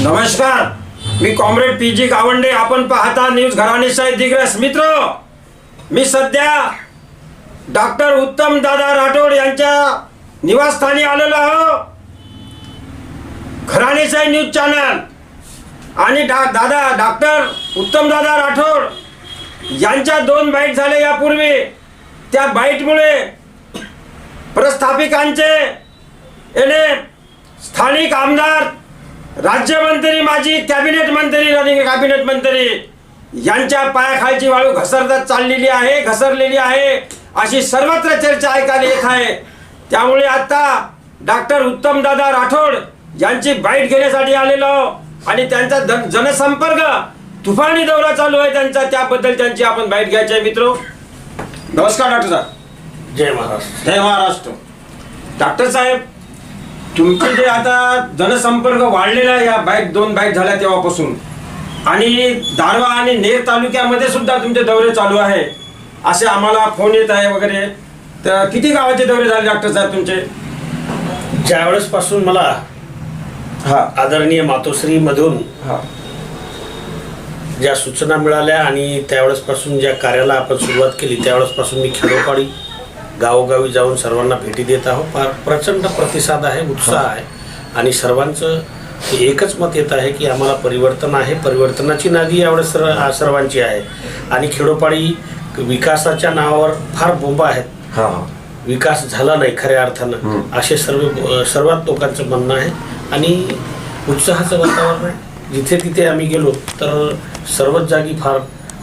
नमस्कार मी comrade P G Gawande. आपण पाहता न्यूज घराणे दिग्रस. मित्र मी सध्या डॉक्टर उत्तम दादा राठोड यांच्या निवासस्थानी आलेलो आहो. घराणेसाई न्यूज चॅनल. आणि डा दादा डॉक्टर उत्तम दादा राठोड यांच्या दोन बाईट झाल्या यापूर्वी. त्या बाईटमुळे प्रस्थापिकांचे येणे स्थानिक आमदार राज्यमंत्री माजी कॅबिनेट मंत्री रनिंग कॅबिनेट मंत्री यांच्या पायाखालची वाळू घसरत चाललेली आहे घसरलेली आहे अशी सर्वत्र चर्चा ऐकायला येत आहे. त्यामुळे आता डॉक्टर उत्तम दादा राठोड यांची बाईट घेण्यासाठी आलेलो आणि त्यांचा जनसंपर्क तुफानी दौरा चालू आहे त्यांचा त्याबद्दल त्यांची आपण बाईट घ्यायची आहे मित्र. नमस्कार डॉक्टर साहेब. जय महाराष्ट्र. जय महाराष्ट्र. डॉक्टर साहेब तुमचे जे आता जनसंपर्क वाढलेला आहे या बाईक दोन बाईक झाल्या तेव्हापासून. आणि दारवा आणि नेर तालुक्यामध्ये सुद्धा तुमचे दौरे चालू आहे. असे आम्हाला फोन येत आहे वगैरे. तर किती गावाचे दौरे झाले डॉक्टर साहेब तुमचे? ज्यावेळेस पासून मला हा. आदरणीय मातोश्री मधून हा. ज्या सूचना मिळाल्या आणि त्यावेळेस पासून ज्या कार्याला आपण सुरुवात केली त्यावेळेस पासून मी खेडोपाडी गावोगावी जाऊन सर्वांना भेटी देत आहोत. फार प्रचंड प्रतिसाद आहे उत्साह आहे. आणि सर्वांचं एकच मत येत आहे की आम्हाला परिवर्तन आहे. परिवर्तनाची नादी यावेळेस सर्व सर्वांची आहे. आणि खेडोपाडी विकासाच्या नावावर फार बोंबा आहेत. हा. विकास झाला नाही खऱ्या अर्थानं. असे सर्व सर्वात लोकांचं म्हणणं आहे. आणि उत्साहाचं वातावरण आहे. जिथे तिथे आम्ही गेलो तर सर्वच जागी फार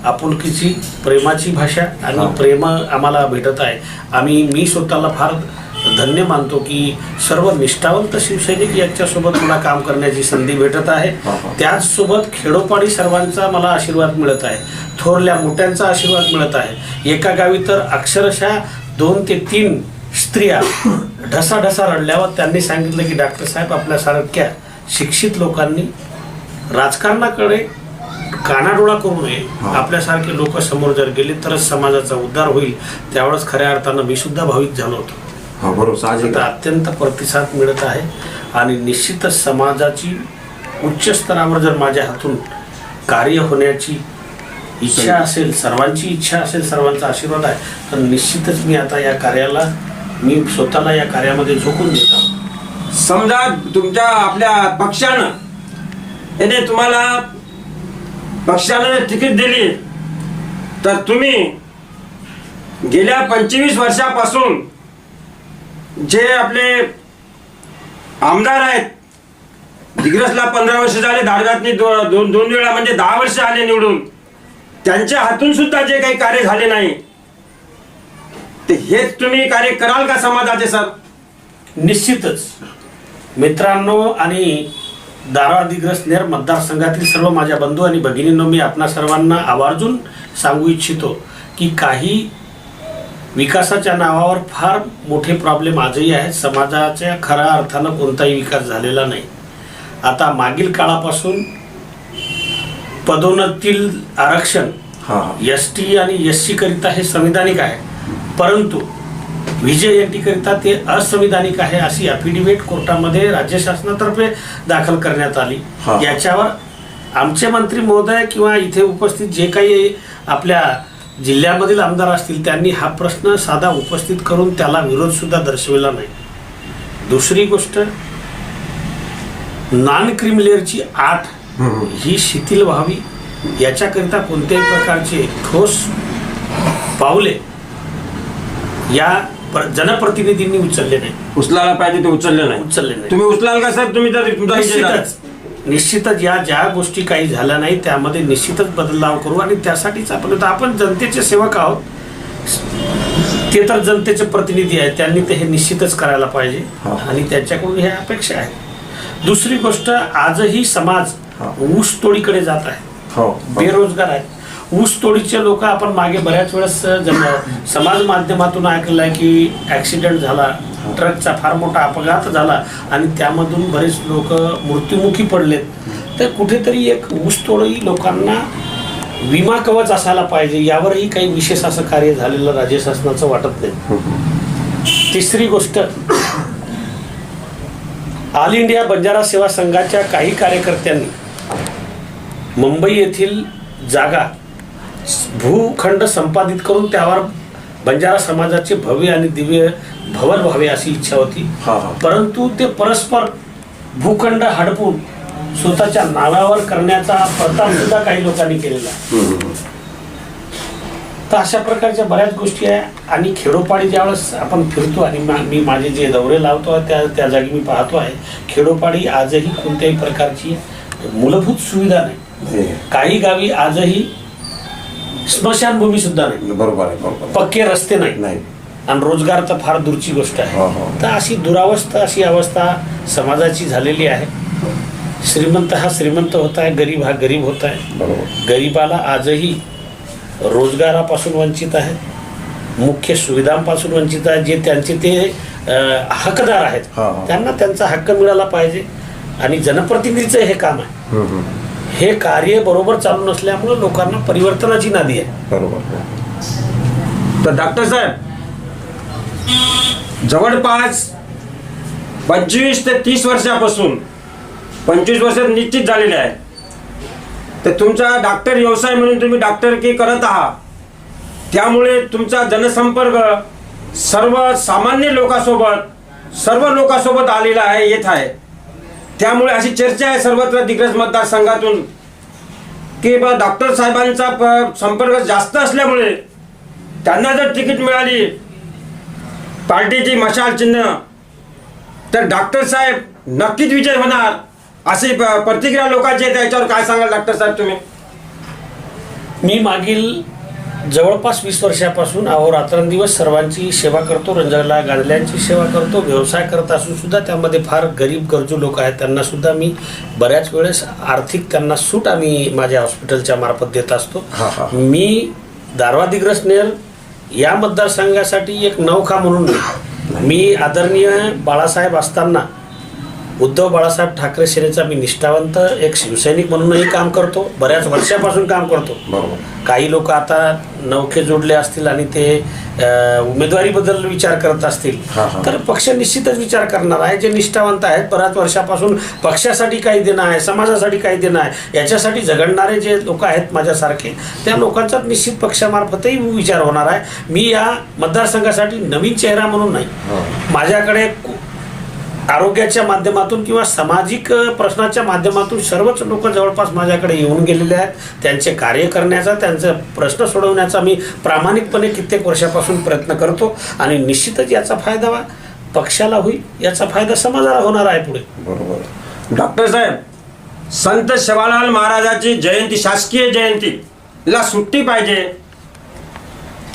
आपुलकीची प्रेमाची भाषा आणि प्रेम आम्हाला भेटत आहे. आम्ही मी स्वतःला फार धन्य मानतो की सर्व निष्ठावंत शिवसैनिक यांच्यासोबत मला काम करण्याची संधी भेटत आहे. त्याचसोबत खेडोपाडी सर्वांचा मला आशीर्वाद मिळत आहे. थोरल्या मोठ्यांचा आशीर्वाद मिळत आहे. एका गावी तर अक्षरशः दोन ते तीन स्त्रिया ढसाढसा रडल्यावर त्यांनी सांगितलं की डॉक्टर साहेब आपल्यासारख्या शिक्षित लोकांनी राजकारणाकडे कानाडोळा करू नये. आपल्यासारखे लोक समोर जर गेले तरच समाजाचा उद्धार होईल. त्यावेळेस खऱ्या अर्थानं मी सुद्धा भाविक झालो होतो. हा बरोबर अत्यंत प्रतिसाद मिळत आहे आणि निश्चितच समाजाची उच्च स्तरावर जर माझ्या हातून कार्य होण्याची इच्छा असेल सर्वांची इच्छा असेल सर्वांचा आशीर्वाद आहे तर निश्चितच मी आता या कार्याला मी स्वतःला या कार्यामध्ये झोकून देत. समजा तुमच्या आपल्या पक्षानं याने तुम्हाला पक्षानं तिकीट दिली. तर तुम्ही गेल्या पंचवीस वर्षापासून जे आपले आमदार आहेत दिग्रसला पंधरा वर्ष झाले धारगातनी दो, दोन दोन वेळा म्हणजे दहा वर्ष आले निवडून. त्यांच्या हातून सुद्धा जे काही कार्य झाले नाही. ते हेच तुम्ही कार्य कराल का समाजाचे सर? निश्चितच. मित्रांनो आणि दारा दिग्रस नेर मतदारसंघातील सर्व माझ्या बंधू आणि भगिनींनो मी आपणा सर्वांना आवर्जून सांगू इच्छितो की काही विकासाच्या नावावर फार मोठे प्रॉब्लेम आजही आहेत. समाजाच्या खऱ्या अर्थानं कोणताही विकास झालेला नाही. आता मागील काळापासून पदोन्नतील आरक्षण हा. एस टी आणि एस सी करिता हे संविधानिक आहे. परंतु विजय एन टी करिता ते असंविधानिक आहे अशी अफिडेव्हिट कोर्टामध्ये राज्य शासनातर्फे दाखल करण्यात आली. याच्यावर आमचे मंत्री महोदय किंवा इथे उपस्थित जे काही आपल्या जिल्ह्यामधील आमदार असतील त्यांनी हा प्रश्न साधा उपस्थित करून त्याला विरोध सुद्धा दर्शविला नाही दुसरी गोष्ट नॉन क्रिमिलेअरची आठ ही शिथिल व्हावी याच्याकरिता कोणत्याही प्रकारचे ठोस पावले या जनप्रतिनिधींनी उचलले नाही उचलायला पाहिजे ते उचलले नाही. उचलले नाही तुम्ही उचलाल का सर तुम्ही तर तुमचा विजय झाला. निश्चितच. निश्चितच या ज्या गोष्टी काही झाल्या नाही त्यामध्ये निश्चितच बदलाव करू आणि त्यासाठीच आपण आता आपण जनतेचे सेवक आहोत. ते तर जनतेचे प्रतिनिधी आहेत. त्यांनी ते हे निश्चितच करायला पाहिजे. हा. आणि त्याच्याकडून ह्या अपेक्षा आहेत. दुसरी गोष्ट आजही समाज हा. ऊस तोडीकडे जात आहे. हो. बेरोजगार आहेत ऊसतोडीचे लोक आपण मागे बऱ्याच वेळेस समाज माध्यमातून ऐकलं आहे की ॲक्सिडेंट झाला ट्रकचा फार मोठा अपघात झाला आणि त्यामधून बरेच लोक मृत्युमुखी पडलेत. तर कुठेतरी एक ऊसतोडी लोकांना विमा कवच असायला पाहिजे यावरही काही विशेष असं कार्य झालेलं राज्य शासनाचं वाटत नाही. तिसरी गोष्ट ऑल इंडिया बंजारा सेवा संघाच्या काही कार्यकर्त्यांनी मुंबई येथील जागा भूखंड संपादित करून त्यावर बंजारा समाजाचे भव्य आणि दिव्य भवन व्हावे अशी इच्छा होती. हा, हा. परंतु ते परस्पर भूखंड हडपून स्वतःच्या नावावर करण्याचा प्रताप सुद्धा काही लोकांनी केलेला. तर अशा प्रकारच्या बऱ्याच गोष्टी आहे. आणि खेडोपाडी ज्यावेळेस आपण फिरतो आणि मा- मी माझे जे दौरे लावतो त्या त्या जागी मी पाहतो आहे खेडोपाडी आजही कोणत्याही प्रकारची मूलभूत सुविधा नाही. काही गावी आजही स्मशानभूमी सुद्धा नाही. बरोबर आहे बरोबर पक्के रस्ते नाही. नाही. आणि रोजगार तर फार दूरची गोष्ट हो, हो. आहे तर अशी दुरावस्था अशी अवस्था समाजाची झालेली आहे. श्रीमंत हा श्रीमंत होत आहे गरीब हा गरीब होत आहे. बरोबर. गरिबाला आजही रोजगारापासून वंचित आहे. मुख्य सुविधांपासून वंचित आहे. जे त्यांचे ते अ, हकदार आहेत. हा, हा. त्यांना त्यांचा हक्क मिळाला पाहिजे. आणि जनप्रतिनिधीचं हे काम आहे. हम्म, हम्म. हे कार्य बरोबर चालू नसल्यामुळे लोकांना परिवर्तनाची नादी आहे. बरोबर. तर डॉक्टर साहेब जवळपास पंचवीस ते तीस वर्षापासून पंचवीस वर्ष निश्चित झालेले आहे तर तुमचा डॉक्टर व्यवसाय म्हणून तुम्ही डॉक्टर की करत आहात त्यामुळे तुमचा जनसंपर्क सर्व सामान्य लोकांसोबत सर्व लोकांसोबत आलेला आहे येत आहे. त्यामुळे अशी चर्चा आहे सर्वत्र दिग्रज मतदारसंघातून. की बा डॉक्टर साहेबांचा प- संपर्क जास्त असल्यामुळे त्यांना जर तिकीट मिळाली पार्टीची मशाल चिन्ह तर डॉक्टर साहेब नक्कीच विजय होणार अशी प- प्रतिक्रिया लोकांची त्याच्यावर काय सांगाल डॉक्टर साहेब तुम्ही? मी मागील जवळपास वीस वर्षापासून अहोरात्रंदिवस सर्वांची सेवा करतो रंजनला गांधल्यांची सेवा करतो व्यवसाय करत असून सुद्धा त्यामध्ये फार गरीब गरजू लोक आहेत त्यांना सुद्धा मी बऱ्याच वेळेस आर्थिक त्यांना सूट आम्ही माझ्या हॉस्पिटलच्या मार्फत देत असतो. मी दारवा दिग्रस नेर या मतदारसंघासाठी एक नौखा म्हणून. मी आदरणीय बाळासाहेब असताना उद्धव बाळासाहेब ठाकरे सेनेचा मी निष्ठावंत एक शिवसैनिक म्हणूनही काम करतो बऱ्याच वर्षापासून काम करतो. काही लोक आता नौखे जोडले असतील आणि ते उमेदवारीबद्दल विचार करत असतील. तर पक्ष निश्चितच विचार करणार आहे. जे निष्ठावंत आहेत बऱ्याच वर्षापासून पक्षासाठी काही देणं आहे समाजासाठी काही देणं आहे याच्यासाठी झगडणारे जे लोक आहेत माझ्यासारखे त्या लोकांचा निश्चित पक्षामार्फतही विचार होणार आहे. मी या मतदारसंघासाठी नवीन चेहरा म्हणून नाही. माझ्याकडे आरोग्याच्या माध्यमातून किंवा सामाजिक प्रश्नाच्या माध्यमातून सर्वच लोक जवळपास माझ्याकडे येऊन गेलेले आहेत. त्यांचे कार्य करण्याचा त्यांचे प्रश्न सोडवण्याचा मी प्रामाणिकपणे कित्येक वर्षापासून प्रयत्न करतो आणि निश्चितच याचा फायदा वा- पक्षाला होईल याचा फायदा समाजाला होणार आहे पुढे. बरोबर. डॉक्टर साहेब संत शिवालाल महाराजाची जयंती शासकीय जयंती ला सुट्टी पाहिजे.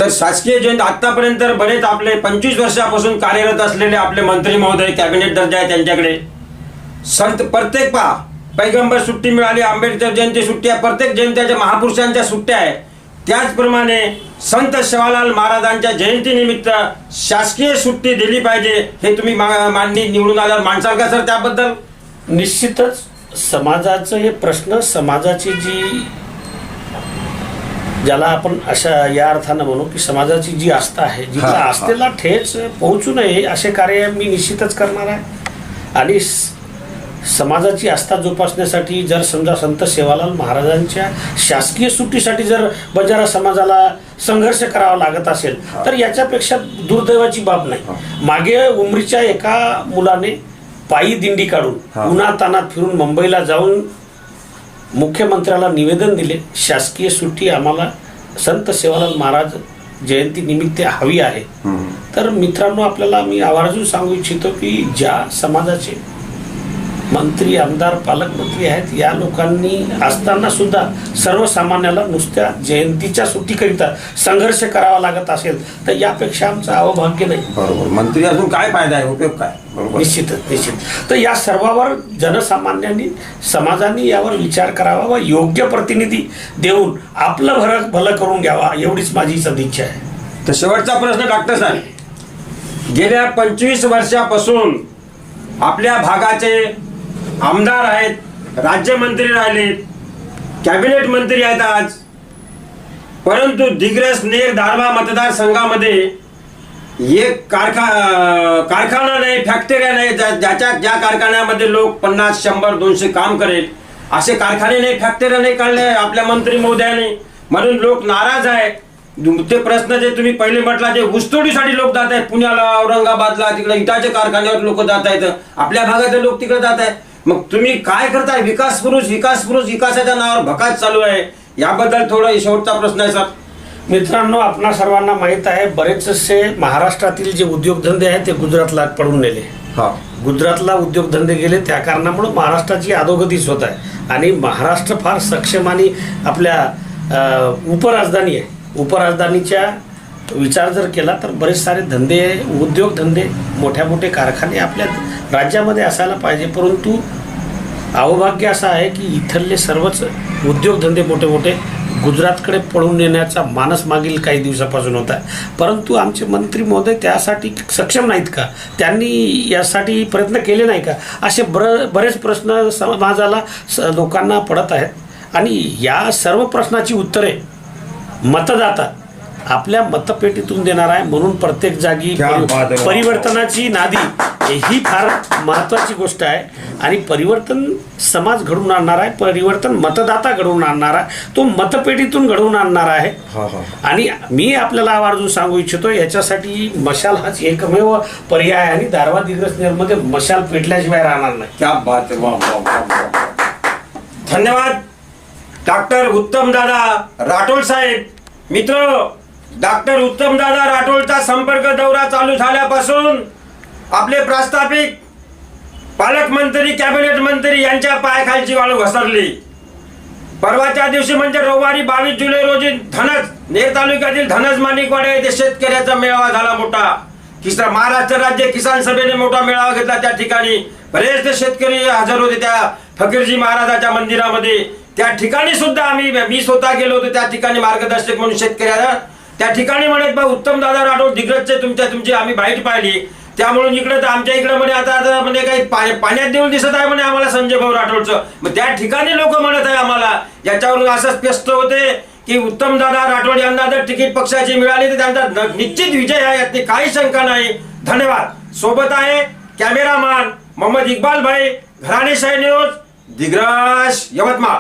तर शासकीय जयंती आतापर्यंत बरेच आपले पंचवीस वर्षापासून कार्यरत असलेले आपले मंत्री महोदय कॅबिनेट दर्जा आहे त्यांच्याकडे. संत प्रत्येक पा पैगंबर सुट्टी मिळाली आंबेडकर जयंती सुट्टी आहे प्रत्येक जयंत्याच्या महापुरुषांच्या सुट्ट्या आहे. त्याचप्रमाणे संत शिवालाल महाराजांच्या जयंतीनिमित्त शासकीय सुट्टी दिली पाहिजे हे तुम्ही मा- मांडणी निवडून आल्यावर माणसाल का सर त्याबद्दल? निश्चितच समाजाचं हे प्रश्न समाजाची जी ज्याला आपण अशा या अर्थानं म्हणू की समाजाची जी आस्था आहे जिथं. आस्थेला ठेच पोहोचू नये असे कार्य मी निश्चितच करणार आहे आणि समाजाची आस्था जोपासण्यासाठी जर समजा संत सेवालाल महाराजांच्या शासकीय सुट्टीसाठी जर बंजारा समाजाला संघर्ष करावा लागत असेल तर याच्यापेक्षा दुर्दैवाची बाब नाही मागे उमरीच्या एका मुलाने पायी दिंडी. काढून उन्हा तानात फिरून मुंबईला जाऊन मुख्यमंत्र्याला निवेदन दिले. शासकीय सुट्टी आम्हाला संत सेवालाल महाराज जयंती निमित्त हवी आहे. तर मित्रांनो आपल्याला मी आवर्जून सांगू इच्छितो की ज्या समाजाचे मंत्री आमदार पालकमंत्री आहेत. या लोकांनी असताना सुद्धा सर्वसामान्याला नुसत्या जयंतीच्या सुट्टीकरिता संघर्ष करावा लागत असेल तर यापेक्षा आमचं अवभाग्य नाही. बरोबर. मंत्री असून काय फायदा आहे? उपयोग काय? बरोबर. निश्चितच निश्चित. तर या सर्वावर जनसामान्यांनी समाजाने यावर विचार करावा व योग्य प्रतिनिधी देऊन आपलं भर भलं करून घ्यावा एवढीच माझी सदिच्छा आहे. तर शेवटचा प्रश्न डॉक्टर साहेब. गेल्या पंचवीस वर्षापासून आपल्या भागाचे आमदार आहेत राज्यमंत्री राहिलेत कॅबिनेट मंत्री आहेत आज. परंतु दिग्रस नेर दारवा मतदारसंघामध्ये एक कारखा कारखाना नाही फॅक्टऱ्या नाही ज्या- ज्याच्या ज्या कारखान्यामध्ये लोक पन्नास शंभर दोनशे काम करेल असे कारखाने नाही फॅक्टऱ्या नाही काढले आपल्या मंत्री महोदयाने. म्हणून लोक नाराज आहे. ते प्रश्न जे तुम्ही पहिले म्हटला जे ऊसतोडीसाठी लोक जात आहेत पुण्याला औरंगाबादला तिकडे इटाच्या कारखान्यावर लोक जात आहेत. आपल्या भागातले लोक तिकडे जात आहेत. मग तुम्ही काय करताय? विकास पुरुष विकास पुरुष विकासाच्या नावावर भकास चालू आहे. याबद्दल थोडा शेवटचा प्रश्न आहे सर. मित्रांनो आपणा सर्वांना माहीत आहे बरेचसे महाराष्ट्रातील जे उद्योगधंदे आहेत ते गुजरातला पडून नेले. हा. गुजरातला उद्योगधंदे गेले त्या कारणामुळे महाराष्ट्राची अधोगतीच होत आहे. आणि महाराष्ट्र फार सक्षम आणि आपल्या उपराजधानी आहे. उपराजधानीच्या विचार जर केला तर बरेच सारे धंदे उद्योगधंदे मोठ्या मोठे कारखाने आपल्या राज्यामध्ये असायला पाहिजे. परंतु अवभाग्य असं आहे की इथले सर्वच उद्योगधंदे मोठे मोठे गुजरातकडे पळून नेण्याचा मानस मागील काही दिवसापासून होता. आहे परंतु आमचे मंत्री महोदय त्यासाठी सक्षम नाहीत का? त्यांनी यासाठी प्रयत्न केले नाही का? असे बर बरेच प्रश्न समाजाला स लोकांना पडत आहेत. आणि या सर्व प्रश्नाची उत्तरे मतदाता आपल्या मतपेटीतून देणार आहे म्हणून प्रत्येक जागी. परि- परिवर्तनाची नादी ही फार महत्वाची गोष्ट आहे. आणि परिवर्तन समाज घडवून आणणार आहे परिवर्तन मतदाता घडवून आणणार आहे तो मतपेटीतून घडवून आणणार आहे. हा हा. आणि मी आपल्याला आवर्जून सांगू इच्छितो याच्यासाठी मशाल हाच एकमेव पर्याय आहे आणि दारवा दिग्रसनेरमध्ये मशाल पेटल्याशिवाय राहणार नाही. क्या बात है. वाह वाह वाह वाह. धन्यवाद. डॉक्टर उत्तम दादा राठोड साहेब. मित्र डॉक्टर उत्तमदादा राठोडचा संपर्क दौरा चालू झाल्यापासून आपले प्रास्ताविक पालकमंत्री कॅबिनेट मंत्री यांच्या पायाखालची वाळू घसरली. परवाच्या दिवशी म्हणजे रविवारी बावीस जुलै रोजी धनज नेर तालुक्यातील धनज माणिकवाडे येथे शेतकऱ्याचा मेळावा झाला मोठा. किसान महाराष्ट्र राज्य किसान सभेने मोठा मेळावा घेतला त्या ठिकाणी. बरेचसे शेतकरी हजर होते त्या फकीरजी महाराजाच्या मंदिरामध्ये. त्या ठिकाणी सुद्धा आम्ही मी स्वतः गेलो होतो त्या ठिकाणी मार्गदर्शक म्हणून शेतकऱ्याला त्या ठिकाणी म्हणत बा उत्तम दादा राठोड दिग्रजचे तुमच्या तुमची आम्ही बाईट पाहिली. त्यामुळे इकडे तर आमच्या इकडे म्हणे आता आता म्हणजे काही पा- पाण्यात देऊन दिसत आहे म्हणे आम्हाला संजय भाऊ राठोडचं. मग त्या ठिकाणी लोक म्हणत आहे आम्हाला याच्यावरून असं स्पष्ट होते की उत्तम दादा राठोड यांना जर तिकीट पक्षाची मिळाली तर त्यांचा न- निश्चित विजय आहे यातली काही शंका नाही. धन्यवाद. सोबत आहे कॅमेरामॅन मोहम्मद इक्बाल भाई घराणे न्यूज दिग्रज यवतमाळ.